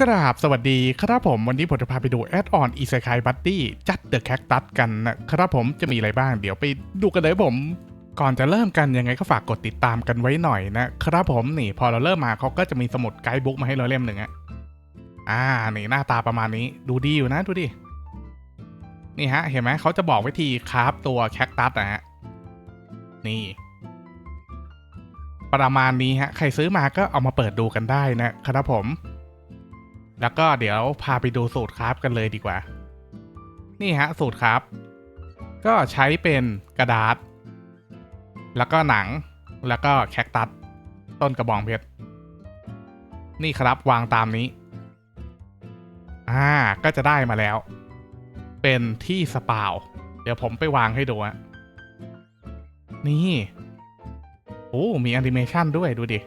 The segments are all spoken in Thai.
กราบสวัสดีครับผมวันนี้ผมจะพาไปดูแอดออนอีเซคายบัตตี้จัดเดอะแคคตัสกันนะครับผมจะมีอะไรบ้างเดี๋ยวไปดูกันเลยผมก่อนจะเริ่มกันยังไงก็ฝากกดติดตามกันไว้หน่อยนะครับผมนี่พอเราเริ่มมาเขาก็จะมีสมุดไกด์บุ๊กมาให้เราเล่มหนึ่งอะอ่านี่หน้าตาประมาณนี้ดูดีอยู่นะดูดินี่ฮะ เห็นไหมเขาจะบอกวิธีคราฟตัวแคคตัสนะฮะนี่ประมาณนี้ฮะ ใครซื้อมาก็เอามาเปิดดูกันได้นะครับผม แล้วก็เดี๋ยวพาไปดูสูตรคราฟกันเลยดีกว่า นี่ฮะสูตรคราฟก็ใช้เป็นกระดาษ แล้วก็หนัง แล้วก็แคคตัส ต้นกระบองเพชร นี่ครับวางตามนี้ อ่า ก็จะได้มาแล้ว เป็นที่สปาว เดี๋ยวผมไปวางให้ดูอะนี่ โอ้ มีแอนิเมชันด้วยดูดิ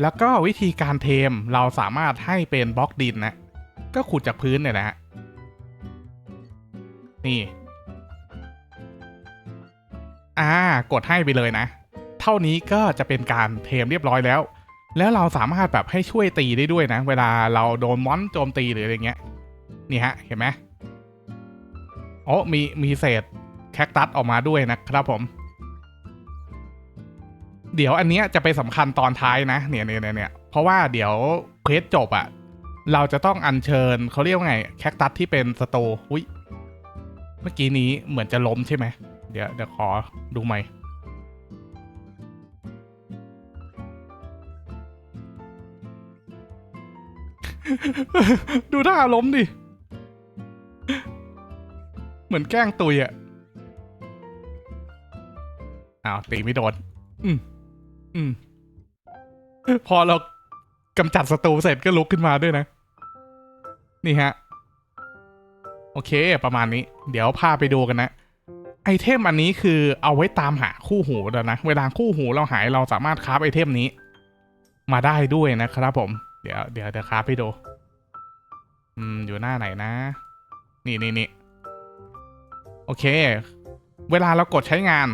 แล้วก็วิธีการเทมเราสามารถให้เป็นบล็อกดินนะ ก็ขุดจากพื้นเนี่ยนะฮะนี่ อ่ากดให้ไปเลยนะ เท่านี้ก็จะเป็นการเทมเรียบร้อยแล้ว แล้วเราสามารถแบบให้ช่วยตีได้ด้วยนะ เวลาเราโดนมอนโจมตีหรืออะไรเงี้ย นี่ฮะ เห็นไหมโอ้มีมีเศษแคคตัสออกมาด้วยนะครับผม เดี๋ยวอันเนี้ยจะไปสำคัญตอนท้ายนะเนี่ยเนี่ยเนี่ยเนี่ยเพราะว่าเดี๋ยวเควสจบอะเราจะต้องอัญเชิญเขาเรียกว่าไงแคคตัสที่เป็นสโตอุ้ยเมื่อกี้นี้เหมือนจะล้มใช่ไหมเดี๋ยวเดี๋ยวขอดูใหม่ดูท่าล้มดิ เหมือนแกล้งตุยอะอ้าวตีไม่โดนอืม อืม พอเรากำจัดศัตรูเสร็จก็ลุกขึ้นมาด้วยนะ นี่ฮะ โอเค ประมาณนี้ เดี๋ยวพาไปดูกันนะ ไอเทมอันนี้คือเอาไว้ตามหาคู่หูแล้วนะ เวลาคู่หูเราหายเราสามารถคราฟไอเทมนี้ มาได้ด้วยนะครับผม เดี๋ยวเดี๋ยวเดี๋ยวคราฟให้ดู อืม อยู่หน้าไหนนะ นี่นี่นี่โอเค เวลาเรากดใช้งาน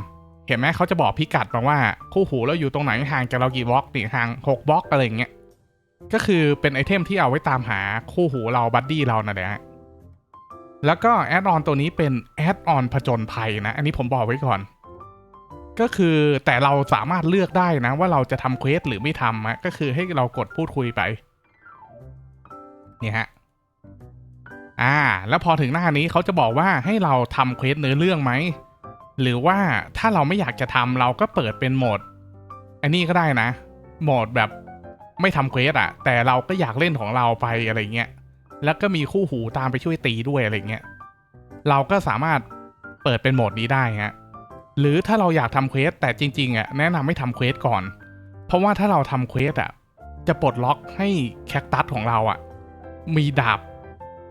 เห็นไหมเขาจะบอกพิกัดมาว่าคู่หูเราอยู่ตรงไหนห่างจากเรากี่บล็อกนี่ห่างหกบล็อกอะไรอย่างเงี้ยก็คือเป็นไอเทมที่เอาไว้ตามหาคู่หูเราบัดดี้เรานะเดี๋ยวฮะแล้วก็แอดออนตัวนี้เป็นแอดออนผจญภัยนะ อันนี้ผมบอกไว้ก่อน ก็คือแต่เราสามารถเลือกได้นะ ว่าเราจะทำเควสหรือไม่ทำอะก็คือให้เรากดพูดคุยไปนี่ฮะอ่า แล้วพอถึงหน้านี้เขาจะบอกว่าให้เราทำเควสเนื้อเรื่องไหม หรือว่าถ้าเราไม่อยากจะทำเราก็เปิดเป็นโหมดอันนี้ก็ได้นะ โหมดแบบไม่ทำเควสอะแต่เราก็อยากเล่นของเราไปอะไรเงี้ยแล้วก็มีคู่หูตามไปช่วยตีด้วยอะไรเงี้ยเราก็สามารถเปิดเป็นโหมดนี้ได้ฮะหรือถ้าเราอยากทำเควสแต่จริงๆอะแนะนำไม่ทำเควสก่อน เพราะว่าถ้าเราทำเควสอะจะปลดล็อกให้แคคตัสของเราอะมีดาบ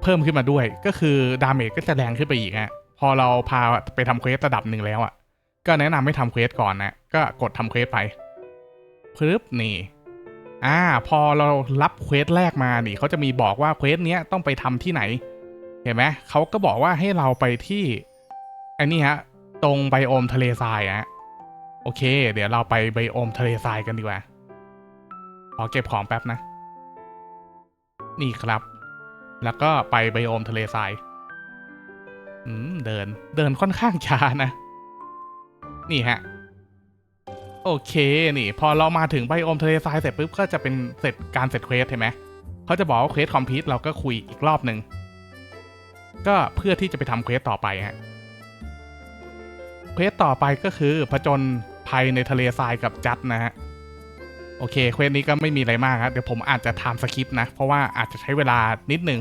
เพิ่มขึ้นมาด้วย ก็คือดาเมจก็จะแรงขึ้นไปอีกฮะ พอเราพาไปทำเควสระดับหนึ่งแล้วอะ ก็แนะนำให้ทำเควสก่อนนะ ก็กดทำเควสไปปึ๊บนี่ อ่า พอเรารับเควสแรกมานี่เขาจะมีบอกว่าเควสเนี้ยต้องไปทำที่ไหน เห็นไหมเขาก็บอกว่าให้เราไปที่ไอ้นี่ฮะ ตรงไบโอมทะเลทรายอะโอเค เดี๋ยวเราไปไบโอมทะเลทรายกันดีกว่า ขอเก็บของแป๊บนะ นี่ครับ แล้วก็ไปไบโอมทะเลทราย อืม เดิน เดินค่อนข้างช้านะ นี่ฮะ โอเค นี่ พอเรามาถึงไบโอมทะเลทรายเสร็จปุ๊บ ก็จะเป็นเสร็จการเสร็จเควสเห็นไหม เขาจะบอกว่าเควสคอมพลีทเราก็คุยอีกรอบหนึ่ง ก็เพื่อที่จะไปทำเควสต่อไปฮะ เควสต่อไปก็คือผจญภัยในทะเลทรายกับจัดนะฮะ โอเค เควสนี้ก็ไม่มีอะไรมากครับเดี๋ยวผมอาจจะทำสคริปต์นะ เพราะว่าอาจจะใช้เวลานิดนึง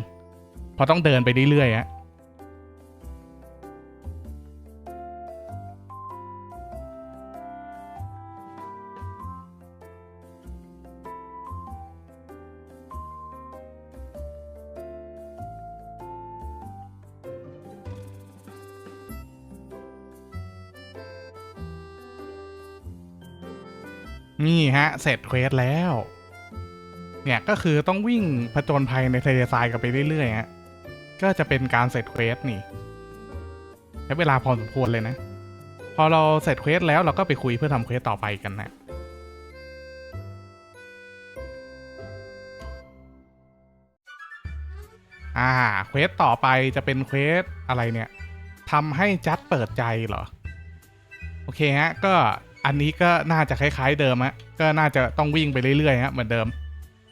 เพราะต้องเดินไปเรื่อยๆฮะ นี่ฮะ เสร็จเควสแล้ว เนี่ยก็คือต้องวิ่งผจญภัยในทะเลทรายกันไปเรื่อยๆฮะก็จะเป็นการเสร็จเควสนี่ใช้เวลาพอสมควรเลยนะ พอเราเสร็จเควสแล้วเราก็ไปคุยเพื่อทำเควสต่อไปกันนะอ่าเควสต่อไปจะเป็นเควสอะไรเนี่ยทำให้จัดเปิดใจเหรอ โอเคฮะ ก็ อันนี้ก็น่าจะคล้าย ๆ เดิมฮะก็น่าจะต้องวิ่งไปเรื่อยๆฮะเหมือนเดิม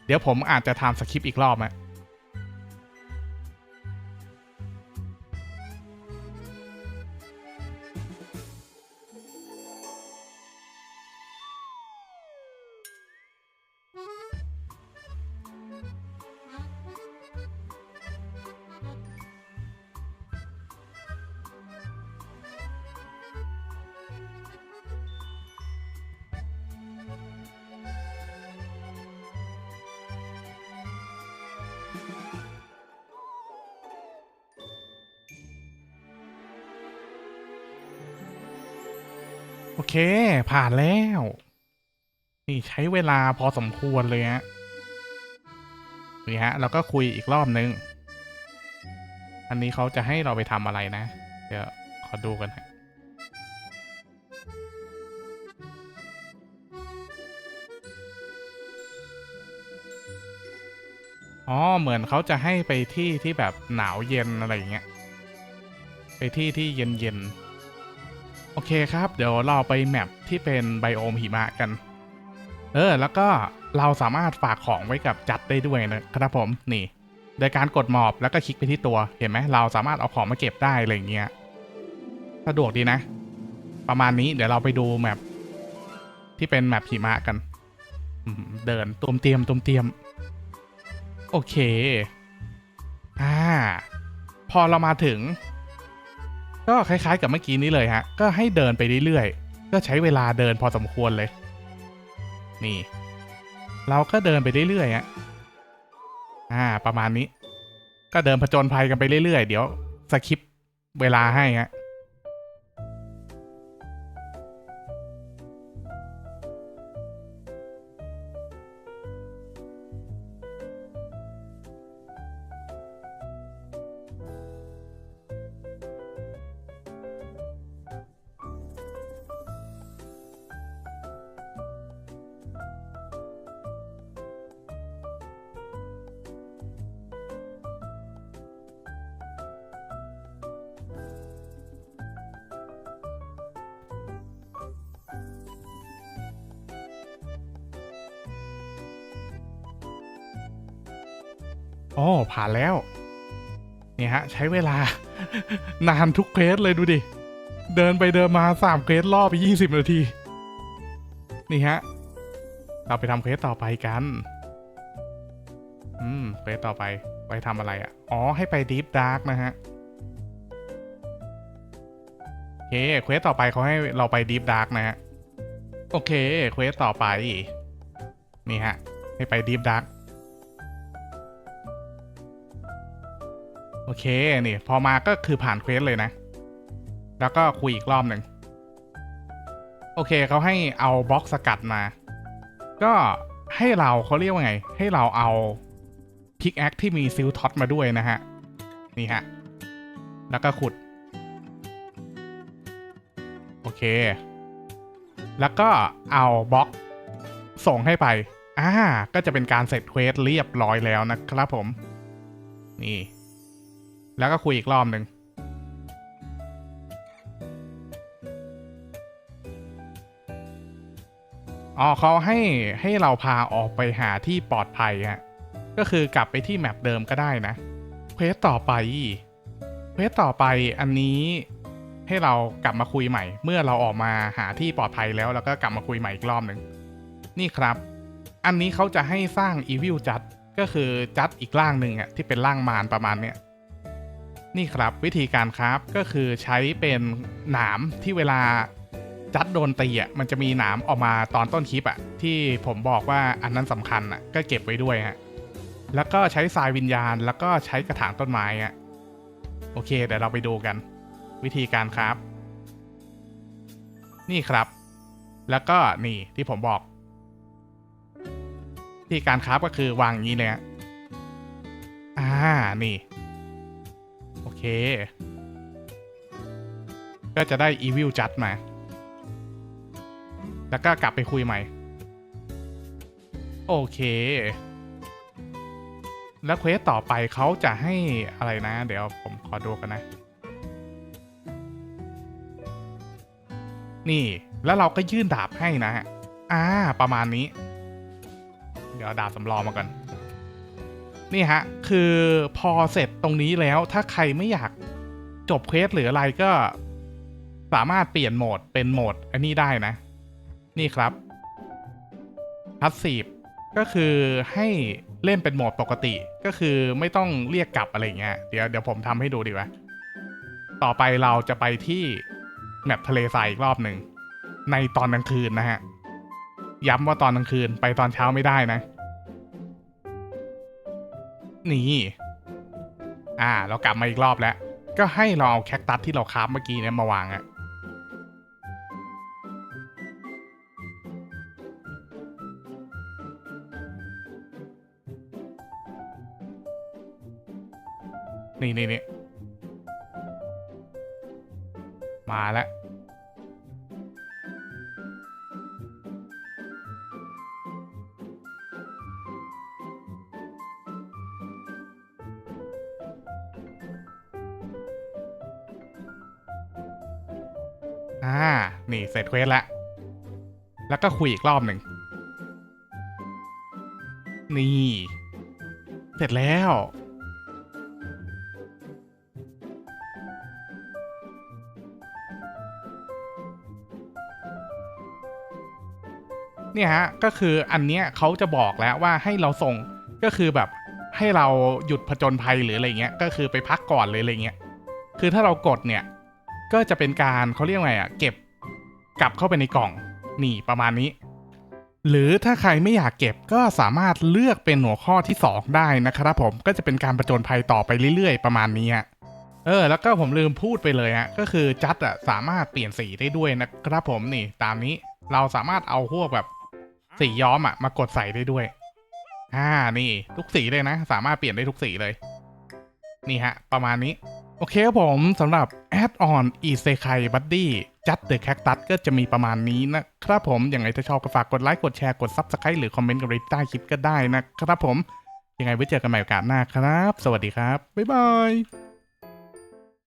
เดี๋ยวผมอาจจะทำสคริปต์อีกรอบฮะ โอเค ผ่านแล้ว นี่ใช้เวลาพอสมควรเลยฮะนี่ฮะเราก็คุยอีกรอบนึง อันนี้เขาจะให้เราไปทำอะไรนะ เดี๋ยวขอดูกันฮะอ๋อ เหมือนเขาจะให้ไปที่ที่แบบหนาวเย็นอะไรอย่างเงี้ย ไปที่ที่เย็นเย็น โอเคครับ เดี๋ยวเราไปแมปที่เป็นไบโอมหิมะกัน เออ แล้วก็เราสามารถฝากของไว้กับจัดได้ด้วยนะครับผม นี่ โดยการกดหมอบแล้วก็คลิกไปที่ตัว เห็นไหม เราสามารถเอาของมาเก็บได้อะไรอย่างเงี้ย สะดวกดีนะ ประมาณนี้ เดี๋ยวเราไปดูแมปที่เป็นแมปหิมะกันเดินตุมเตรียมตุมเตรียม โอเค อ่า พอเรามาถึง ก็คล้ายๆกับเมื่อกี้นี้เลยฮะ ก็ให้เดินไปเรื่อยๆ ก็ใช้เวลาเดินพอสมควรเลย นี่ เราก็เดินไปเรื่อยๆฮะ อ่า ประมาณนี้ ก็เดินผจญภัยกันไปเรื่อยๆ เดี๋ยวสคิปเวลาให้ฮะ โอ้ผ่านแล้ว เนี่ยฮะ ใช้เวลา นานทุกเควสเลยดูดิ เดินไปเดินมาสามเควสรอบไปยี่สิบนาที นี่ฮะ เราไปทำเควสต่อไปกัน อืมเควสต่อไป ไปทำอะไรอะ อ๋อ ให้ไปดีฟดาร์กนะฮะโอเคเควสต่อไปเขาให้เราไปดีฟดาร์กนะฮะ โอเคเควสต่อไป นี่ฮะ ให้ไปดีฟดาร์ก โอเค นี่ พอมาก็คือผ่านเควสเลยนะ แล้วก็คุยอีกรอบหนึ่ง โอเคเขาให้เอาบล็อกสกัดมา ก็ให้เราเขาเรียกว่าไง ให้เราเอาพิกแอคที่มีซิลท็อตมาด้วยนะฮะ นี่ฮะ แล้วก็ขุด โอเค แล้วก็เอาบล็อกส่งให้ไป อ่า ก็จะเป็นการเสร็จเควสเรียบร้อยแล้วนะครับผม นี่ แล้วก็คุยอีกรอบหนึ่งอ๋อเขาให้ให้เราพาออกไปหาที่ปลอดภัยฮะก็คือกลับไปที่แมปเดิมก็ได้นะเควสต่อไปเควสต่อไปอันนี้ให้เรากลับมาคุยใหม่ เมื่อเราออกมาหาที่ปลอดภัยแล้ว แล้วก็กลับมาคุยใหม่อีกรอบหนึ่งนี่ครับ อันนี้เขาจะให้สร้างอีวิลจัดก็คือจัดอีกร่างหนึ่งอะที่เป็นร่างมารประมาณเนี้ย นี่ครับวิธีการครับก็คือใช้เป็นหนามที่เวลาจัดโดนตีอะมันจะมีหนามออกมาตอนต้นคลิปอะที่ผมบอกว่าอันนั้นสำคัญอะก็เก็บไว้ด้วยฮะแล้วก็ใช้ทรายวิญญาณ แล้วก็ใช้กระถางต้นไม้อะโอเคเดี๋ยวเราไปดูกัน วิธีการครับ นี่ครับ แล้วก็นี่ที่ผมบอกวิธีการครับก็คือวางอย่างนี้เลยฮะอ่านี่ โอเค ก็จะได้ Evil จัดมา แล้วก็กลับไปคุยใหม่ โอเค แล้วเควสต่อไปเขาจะให้อะไรนะ เดี๋ยวผมขอดูกันนะ นี่แล้วเราก็ยื่นดาบให้นะฮะ อ่า ประมาณนี้ เดี๋ยวดาบสำรองมาก่อน นี่ฮะ คือพอเสร็จตรงนี้แล้วถ้าใครไม่อยากจบเควสหรืออะไรก็สามารถเปลี่ยนโหมดเป็นโหมด อันนี้ได้นะ นี่ครับพัสซีฟก็คือให้เล่นเป็นโหมดปกติ ก็คือไม่ต้องเรียกกลับอะไรเงี้ยเดี๋ยวเดี๋ยวผมทำให้ดูดีกว่าต่อไปเราจะไปที่แมปทะเลทรายอีกรอบหนึ่งในตอนกลางคืนนะฮะย้ำว่าตอนกลางคืนไปตอนเช้าไม่ได้นะ นี่อ่า เรากลับมาอีกรอบแล้ว ก็ให้เราเอาแคคตัสที่เราคราฟเมื่อกี้เนี่ยมาวางอะนี่นี่นี่มาแล้ว เสร็จเควสแล้วแล้วก็คุยอีกรอบหนึ่ง นี่ เสร็จแล้ว เนี่ยฮะ ก็คืออันเนี้ยเขาจะบอกแล้วว่าให้เราส่งก็คือแบบให้เราหยุดผจญภัยหรืออะไรเงี้ย ก็คือไปพักก่อนเลยอะไรเงี้ย คือถ้าเรากดเนี่ย ก็จะเป็นการเขาเรียกไงอะเก็บ กลับเข้าไปในกล่องนี่ประมาณนี้ หรือถ้าใครไม่อยากเก็บก็สามารถเลือกเป็นหัวข้อที่ 2 ได้นะครับผมก็จะเป็นการประจนภัยต่อไปเรื่อยๆ ประมาณนี้เออแล้วก็ผมลืมพูดไปเลยฮะก็คือจัดอะสามารถเปลี่ยนสีได้ด้วยนะครับผมนี่ตามนี้เราสามารถเอาพวกแบบสีย้อมอะมากดใส่ได้ด้วยอ่านี่ ทุกสีเลยนะ สามารถเปลี่ยนได้ทุกสีเลย นี่ฮะ ประมาณนี้ โอเคครับผมสำหรับ Add-on i s e k a i Buddy จัดเดอะแคคตัสก็จะมีประมาณนี้นะครับผมยังไงถ้าชอบก็ฝากกดไลค์กดแชร์กด Subscribe หรือคอมเมนต์กันไว้ใต้คลิปก็ได้นะครับผมยังไงไว้เจอกันใหม่โอกาสหน้าครับ สวัสดีครับ บ๊ายบาย